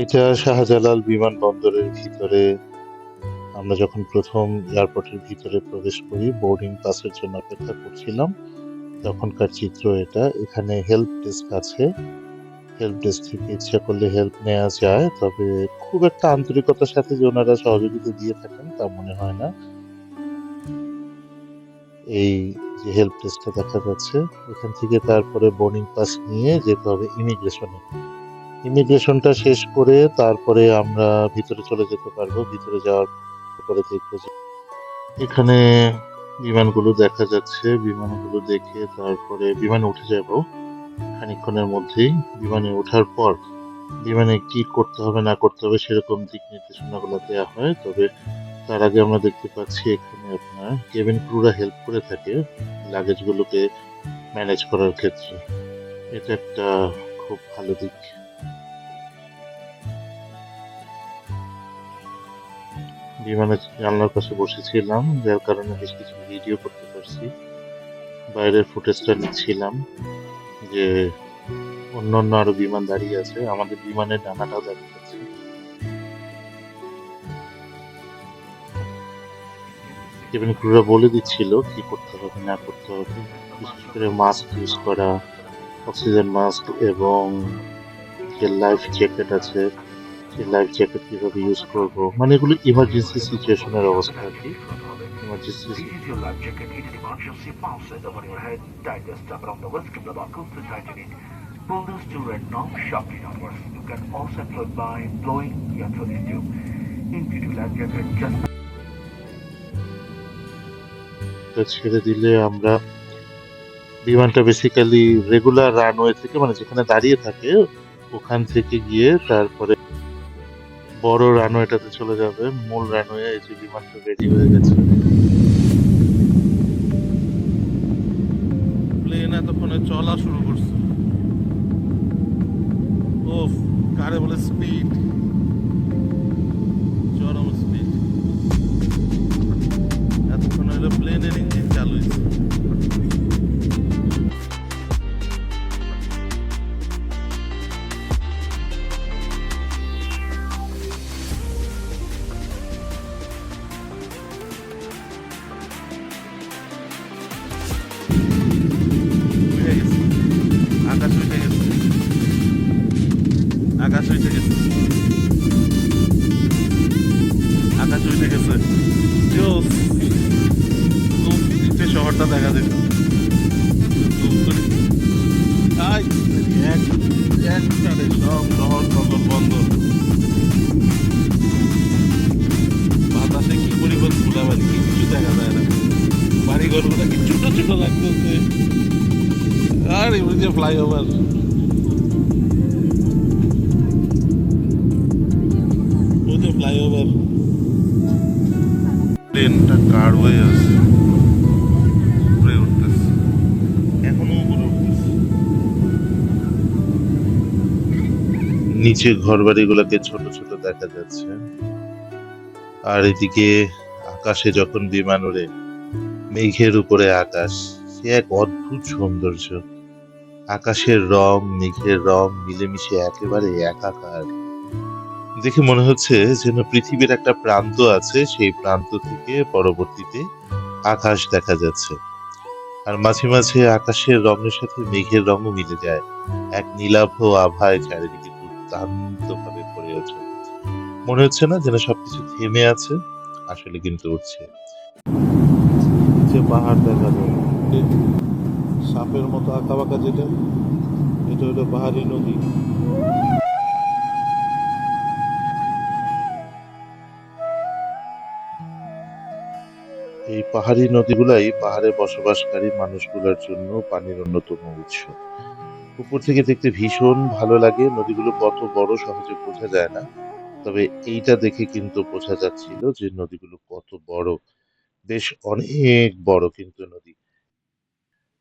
এটা শাহজালাল বিমানবন্দরের ভিতরে, আমরা যখন প্রথম এয়ারপোর্টের ভিতরে প্রবেশ করি, বোর্ডিং পাসের জন্য অপেক্ষা করছিলাম। তখনকার চিত্র এটা। এখানে হেল্প ডেস্ক আছে। হেল্প ডেস্ক থেকে ইচ্ছা করলে হেল্প নেওয়া যায়, তবে খুব একটা আন্তরিকতার সাথে যে ওনারা সহযোগিতা দিয়ে থাকেন তা মনে হয় না। এই যে হেল্প ডেস্কটা দেখা যাচ্ছে, এখান থেকে তারপরে বোর্ডিং পাস নিয়ে যেতে হবে ইমিগ্রেশনে ইমিগ্রেশনটা শেষ করে তারপরে আমরা ভিতরে চলে যেতে পারব। ভিতরে যাওয়ার পরে দেখব যে এখানে বিমানগুলো দেখা যাচ্ছে। বিমানগুলো দেখে তারপরে বিমানে উঠে যাব। খানিকক্ষণের মধ্যেই বিমানে ওঠার পর বিমানে কি করতে হবে, না করতে হবে সেরকম দিক নির্দেশনাগুলো দেওয়া হয়। তবে তার আগে আমরা দেখতে পাচ্ছি এখানে আপনার কেবিন ক্রুরা হেল্প করে থাকে লাগেজগুলোকে ম্যানেজ করার ক্ষেত্রে। এটা একটা খুব ভালো দিক। বিমানের জানলার পাশে বসেছিলাম, যার কারণে বেশ কিছু ভিডিও করতে পারছি। বাইরের ফুটেজটা নিচ্ছিলাম যে অন্য অন্য আরও বিমান দাঁড়িয়ে আছে। আমাদের বিমানের ডানাটাও দাঁড়িয়ে আছে। কেবিন ক্রুরা বলে দিচ্ছিল কি করতে হবে, না করতে হবে। বিশেষ করে মাস্ক ইউজ করা অক্সিজেন মাস্ক এবং যে লাইফ জ্যাকেট আছে লাইফ জ্যাকেট কীভাবে ইউজ সিচুয়েশনের অবস্থা ছেড়ে দিলে আমরা বিমানটা বেসিক্যালি রেগুলার রানওয়ে থেকে মানে যেখানে দাঁড়িয়ে থাকে, ওখান থেকে গিয়ে তারপরে বড় রানওয়েটাতে চলে যাবে, মূল রানওয়ে এই যে বিমানটা রেডি হয়ে গেছে। প্লেন এতক্ষণে চলা শুরু করছে। ওফ কারে বলে স্পিড ফ্লাইওভার ও যে ফ্লাইওভার প্লেনটা কার হয়ে আছে উপরে উঠতেছে। এখনও উপরে উঠতেছে। নিচে ঘর বাড়িগুলোকে ছোট ছোট দেখা যাচ্ছে। আর এদিকে আকাশে যখন বিমান ওড়ে মেঘের উপরে আকাশ সে এক অদ্ভুত সৌন্দর্য। আকাশের রং, মেঘের রং মিলেমিশে একেবারে একাকার। দেখে মনে হচ্ছে যেন পৃথিবীর একটা প্রান্ত আছে, সেই প্রান্ত থেকে পরবর্তীতে আকাশ দেখা যাচ্ছে। আর মাঝে মাঝে আকাশের রঙের সাথে মেঘের রঙও মিলে যায়। এক নীলাভ আভায় চারিদিকে দুর্দান্ত ভাবে ভরে ওঠে। মনে হচ্ছে না যেন সবকিছু থেমে আছে, আসলে কিন্তু উঠছে। পাহাড় দেখা যায় সাপের মতো আঁকা বাঁকা যেটা, এটা হলো পাহাড়ি নদী। এই পাহাড়ি নদীগুলাই পাহাড়ে বসবাসকারী মানুষগুলোর জন্য পানির অন্যতম উৎস। উপর থেকে দেখতে ভীষণ ভালো লাগে, নদীগুলো কত বড় সহজে বোঝা যায় না। তবে এইটা দেখে কিন্তু বোঝা যাচ্ছিল যে নদীগুলো কত বড়। বেশ অনেক বড় কিন্তু নদী।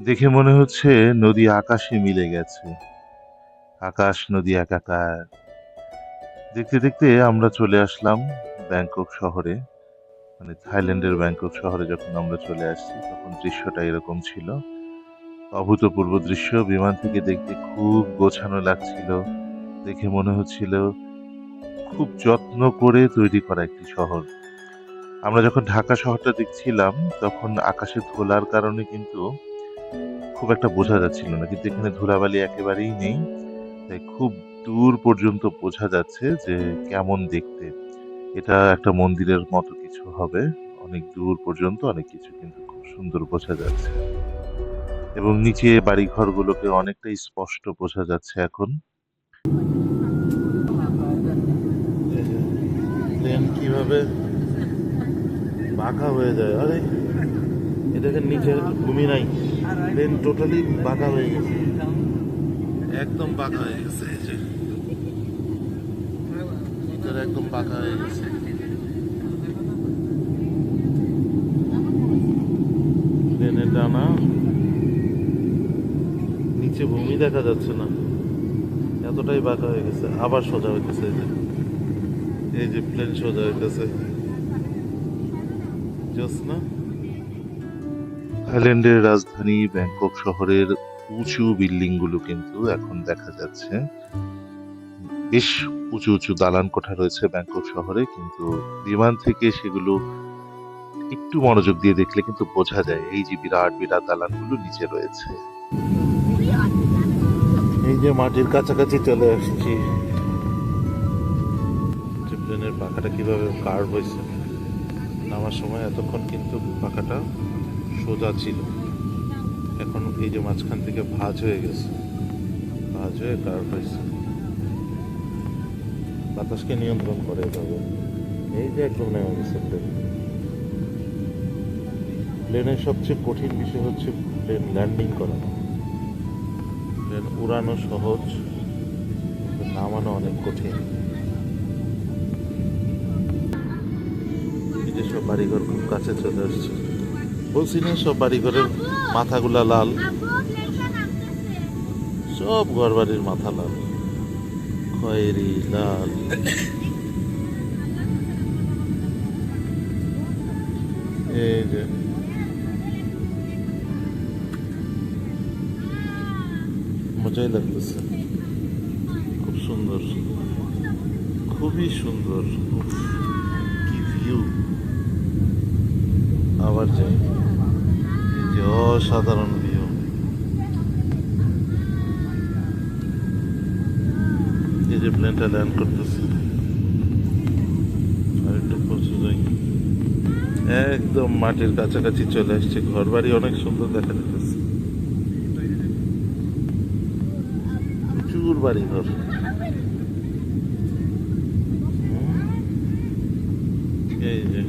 দেখে মনে হচ্ছে নদী আকাশে মিলে গেছে। আকাশ নদী একাকার। দেখতে দেখতে আমরা চলে আসলাম ব্যাংকক শহরে। মানে থাইল্যান্ডের ব্যাংকক শহরে যখন আমরা চলে আসছি, তখন দৃশ্যটা এরকম ছিল। অভূতপূর্ব দৃশ্য। বিমান থেকে দেখতে খুব গোছানো লাগছিল। দেখে মনে হচ্ছিল খুব যত্ন করে তৈরি করা একটি শহর। আমরা যখন ঢাকা শহরটা দেখছিলাম, তখন আকাশে ধোলার কারণে কিন্তু খুব একটা বোঝা যাচ্ছিল না, কিন্তু এখানে ধুলাবালি একেবারেই নেই। তাই খুব দূর পর্যন্ত বোঝা যাচ্ছে যে কেমন দেখতে। এটা একটা মন্দিরের মতো কিছু হবে। অনেক দূর পর্যন্ত অনেক কিছু কিন্তু খুব সুন্দর বোঝা যাচ্ছে। এবং নিচে বাড়িঘরগুলোকে অনেকটাই স্পষ্ট বোঝা যাচ্ছে এখন। কীভাবে বাঁকা হয়ে যায়? আরে, এটাকে নিচে ভূমি নাই। প্লেন টোটালি বাঁকা হয়ে গেছে। একদম বাঁকা হয়ে গেছে এই যে। ভিতরে একদম বাঁকা হয়ে গেছে। প্লেনের ডানা নিচে ভূমি দেখা যাচ্ছে না। এতটাই বাঁকা হয়ে গেছে আবার সোজা হইতেছে এই যে। এই যে প্লেন সোজা হইতেছে। জোস না? থাইল্যান্ডের রাজধানী ব্যাংকক শহরের উঁচু বিল্ডিংগুলো কিন্তু এখন দেখা যাচ্ছে। বেশ উঁচু উঁচু দালান কোঠা রয়েছে ব্যাংকক শহরে, কিন্তু বিমান থেকে সেগুলো একটু মনোযোগ দিয়ে দেখলে কিন্তু বোঝা যায় এই যে বিরাট বিরাট দালানগুলো নিচে রয়েছে। এই যে মাটির কাছাকাছি চলে আসছি। পাখাটা কীভাবে কার্ভ হয়েছে, নামার সময় এতক্ষণ কিন্তু পাখাটা সোজা ছিল। এখন এই যে মাঝখান থেকে ভাঁজ হয়ে গেছে। ভাজ হয়ে কার্ভ হয়েছে। বাতাসকে নিয়ন্ত্রণ করে যাবে এই যে একদম নেমে গেছে প্লেন প্লেনের সবচেয়ে কঠিন বিষয় হচ্ছে প্লেন ল্যান্ডিং করা। প্লেন উড়ানো সহজ, নামানো অনেক কঠিন। যে বাড়িঘর খুব কাছে চলে আসছে। বলছি না সব বাড়ি বাড়িঘরের মাথাগুলা লাল। সব ঘর বাড়ির মাথা লাল। খয়েরি লাল। এই যে। মজাই লাগতেছে। খুব সুন্দর। খুবই সুন্দর। কি ভিউ আবার যাই। যে অসাধারণ ভিউ এই যে প্লেনটা ল্যান্ড করতেছে। একটু একদম মাটির কাছাকাছি চলে আসছে। ঘর বাড়ি অনেক সুন্দর দেখা যাচ্ছে। প্রচুর বাড়ি ঘর। এই যে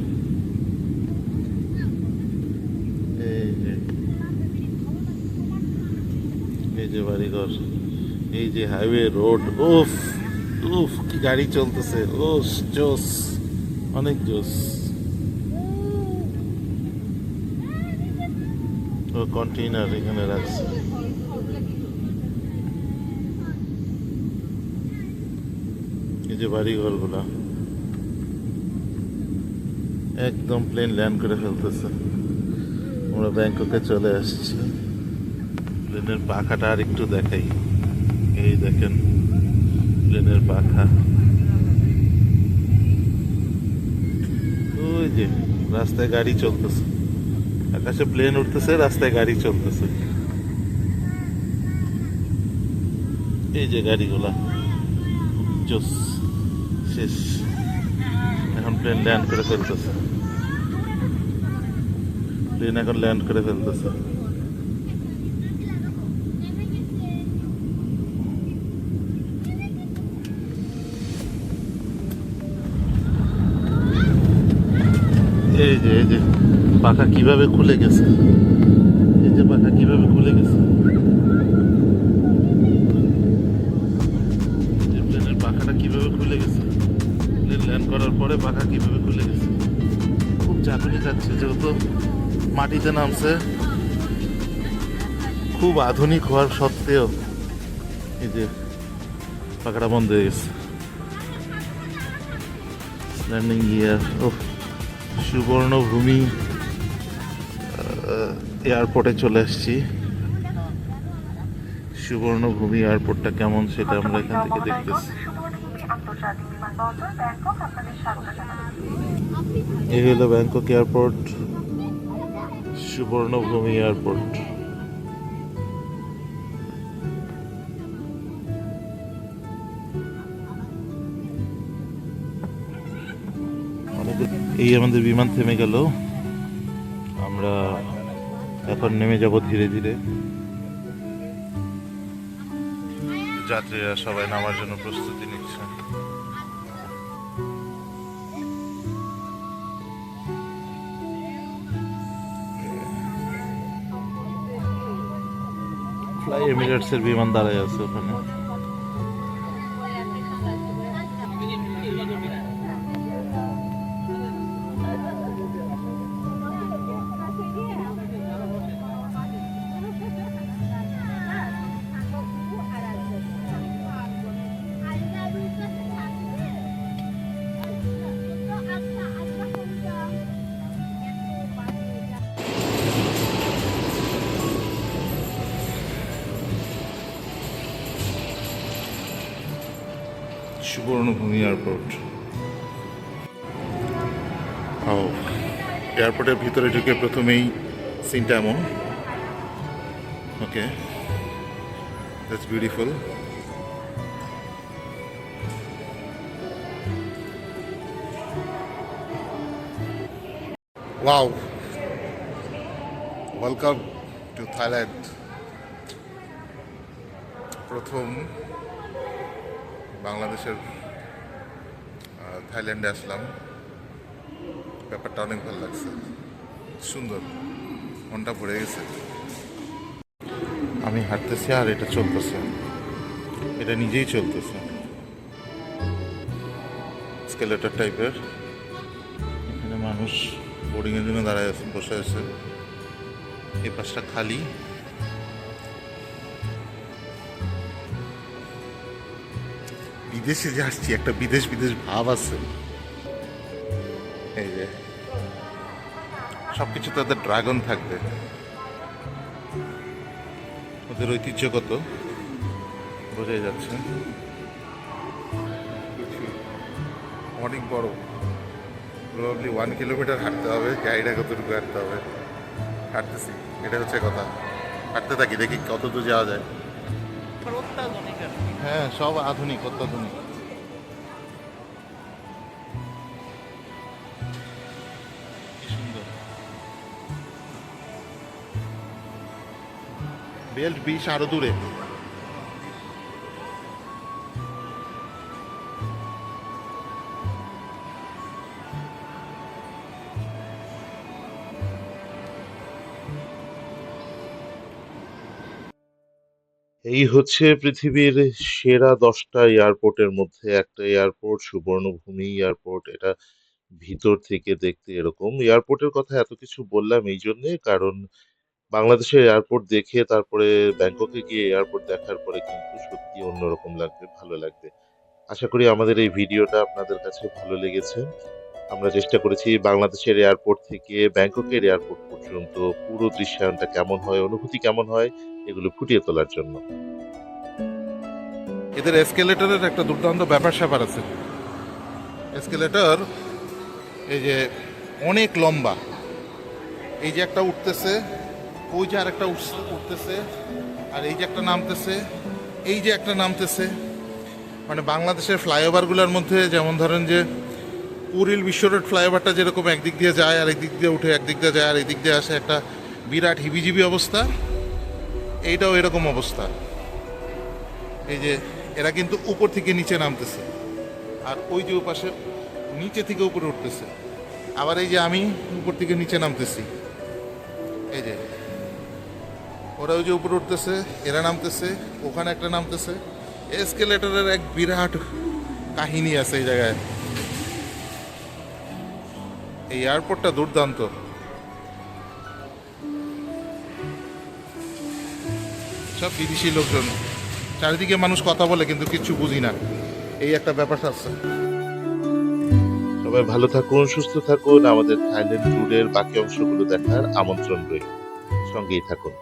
এই যে এই যে বাড়িঘর এই যে হাইওয়ে রোড উফ উফ, কি গাড়ি চলতেছে ওস জোস, অনেক জোস। ও কন্টেইনার এখানে রাখছে। এই যে বাড়ি ঘরগুলা একদম প্লেন ল্যান্ড করে ফেলতেছে। আমরা ব্যাংককে চলে আসছি। প্লেনের পাখাটা আর একটু দেখাই। এই দেখেন, প্লেনের পাখা। ওই যে, রাস্তায় গাড়ি চলতেছে। আকাশে প্লেন উঠতেছে, রাস্তায় গাড়ি চলতেছে। এই যে গাড়িগুলা। জোস, শেষ। এখন প্লেন ল্যান্ড করে ফেলতেছে। প্লেন এখন ল্যান্ড করে ফেলতেছে। এই যে এই যে, পাখা কীভাবে খুলে গেছে? এই যে পাখা কীভাবে খুলে গেছে? প্লেনের পাখাটা খুলে গেছে? প্লেন ল্যান্ড করার পরে পাখা খুলে গেছে? খুব যাচ্ছে যেহেতু মাটিতে নামছে, খুব আধুনিক হওয়ার সত্ত্বেও এই যে পাখাটা বন্ধ হয়ে গেছে। ল্যান্ডিং গিয়ার ও সুবর্ণভূমি এয়ারপোর্টে চলে এসেছি সুবর্ণভূমি এয়ারপোর্টটা কেমন সেটা আমরা এখান থেকে দেখতেছি। এই হলো ব্যাংকক এয়ারপোর্ট সুবর্ণভূমি এয়ারপোর্ট এই আমাদের বিমান থেমে গেল। আমরা এখন নেমে যাব ধীরে ধীরে। যাত্রীরা সবাই নামার জন্য প্রস্তুতি নিচ্ছে। ফ্লাই এমিরেটস বিমান দাঁড়ায় আছে ওখানে। Suvarnabhumi airport. এয়ারপোর্টের ভিতরে ঢুকে প্রথমেই সিনটা এমন। Okay that's beautiful wow welcome to Thailand প্রথম বাংলাদেশের থাইল্যান্ডে আসলাম। ব্যাপারটা অনেক ভালো লাগছে। সুন্দর। মনটা ভরে গেছে। আমি হাঁটতেছি আর এটা চলতেছে। এটা নিজেই চলতেছে। স্কেলেটার টাইপের এখানে মানুষ বোর্ডিংয়ের জন্য দাঁড়ায় আছে, বসে আছে। এই পাশটা খালি। বিদেশে যে আসছি, একটা বিদেশ বিদেশ ভাব আছে। এই যে, সবকিছু তাদের ড্রাগন থাকবে। ওদের ঐতিহ্যগত বোঝাই যাচ্ছে। অনেক বড়। প্রবাবলি ওয়ান কিলোমিটার হাঁটতে হবে গাড়িটা কতটুকু হাঁটতে হবে। হাঁটতেছি, এটা হচ্ছে কথা। হাঁটতে থাকি, দেখি কত দূর যাওয়া যায়। হ্যাঁ সব আধুনিক অত্যাধুনিক। বেল্ট বিষ আরও দূরে। এই হচ্ছে পৃথিবীর সেরা দশটা এয়ারপোর্টের মধ্যে একটা এয়ারপোর্ট, সুবর্ণভূমি এয়ারপোর্ট। এটা ভিতর থেকে দেখতে এরকম। এয়ারপোর্টের কথা এত কিছু বললাম এই জন্যে, কারণ বাংলাদেশের এয়ারপোর্ট দেখে, তারপরে ব্যাংককে গিয়ে এয়ারপোর্ট দেখার পরে কিন্তু সত্যি অন্যরকম লাগবে, ভালো লাগবে। আশা করি আমাদের এই ভিডিওটা আপনাদের কাছে ভালো লেগেছে। আমরা চেষ্টা করেছি বাংলাদেশের এয়ারপোর্ট থেকে ব্যাংককের এয়ারপোর্ট পর্যন্ত পুরো দৃশ্যায়নটা কেমন হয়, অনুভূতি কেমন হয়, এগুলো ফুটিয়ে তোলার জন্য। এদের এসকেলেটরের একটা দুর্দান্ত ব্যাপার স্যাপার আছে। এসকেলেটর এই যে অনেক লম্বা। এই যে একটা উঠতেছে, ওই যে আরেকটা উঠছে- উঠতেছে, আর এই যে একটা নামতেছে, এই যে একটা নামতেছে। মানে বাংলাদেশের ফ্লাইওভারগুলোর মধ্যে যেমন ধরেন যে পুরীর বিশ্ব রোড ফ্লাইওভারটা যেরকম একদিক দিয়ে যায় আর একদিক দিয়ে উঠে, একদিক দিয়ে যায় আর একদিক দিয়ে আসে, একটা বিরাট হিবিজিবি অবস্থা। এইটাও এরকম অবস্থা। এই যে এরা কিন্তু উপর থেকে নিচে নামতেছে আর ওই যে পাশে নিচে থেকে উপরে উঠতেছে। আবার এই যে আমি উপর থেকে নিচে নামতেছি। এই যে ওরা ওই যে উপরে উঠতেছে, এরা নামতেছে, ওখানে একটা নামতেছে। এসকেলেটরের এক বিরাট কাহিনী আছে এই জায়গায়। এই এয়ারপোর্টটা দুর্দান্ত। সব বিদেশি লোকজন। চারিদিকে মানুষ কথা বলে, কিন্তু কিছু বুঝি না। এই একটা ব্যাপার আছে। সবাই ভালো থাকুন, সুস্থ থাকুন। আমাদের থাইল্যান্ড ট্যুরের বাকি অংশগুলো দেখার আমন্ত্রণ রইল। সঙ্গেই থাকুন।